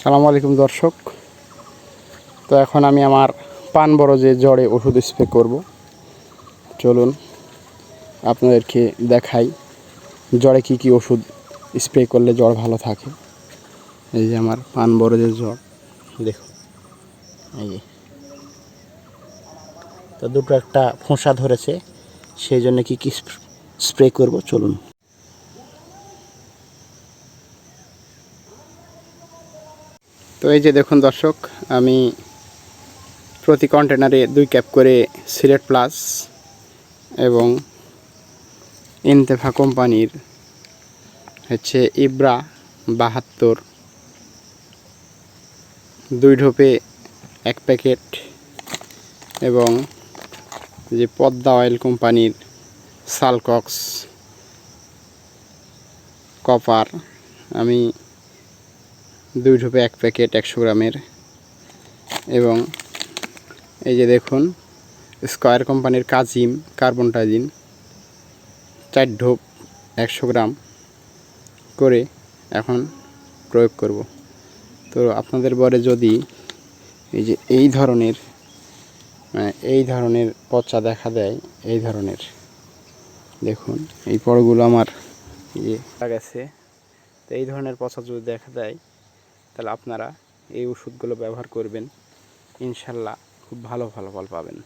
সালামু আলাইকুম দর্শক। তো এখন আমি আমার পান বড় যে জ্বরে ওষুধ স্প্রে করব। চলুন আপনাদেরকে দেখাই জ্বরে কি কি ওষুধ স্প্রে করলে জ্বর ভালো থাকে। এই যে আমার পান বড় যে জ্বর, দেখুন। এই যে। তো দুটো একটা ফোঁসা ধরেছে, সেই জন্য কি কি স্প্রে করব, চলুন। তো এই যে দেখুন দর্শক, আমি প্রতি কন্টেনারে দুই ক্যাপ করে সিলেট প্লাস এবং ইনতেফা কোম্পানির হচ্ছে ইব্রা বাহাত্তর দুই ঢোপে এক প্যাকেট এবং যে পদ্মা অয়েল কোম্পানির সালকক্স কপার আমি দুই ঢোপে এক প্যাকেট একশো গ্রামের। এবং এই যে দেখুন, স্কয়ার কোম্পানির কাজিম কার্বন টাজিন চার ঢোপ একশো গ্রাম করে এখন প্রয়োগ করব। তো আপনাদের বরে যদি এই যে এই ধরনের মানে এই ধরনের পচা দেখা দেয়, এই ধরনের, দেখুন, এই পরগুলো আমার ইয়ে গেছে। তো এই ধরনের পচা যদি দেখা দেয় তাহলে আপনারা এই ওষুধগুলো ব্যবহার করবেন। ইনশাল্লাহ খুব ভালো ফলাফল পাবেন।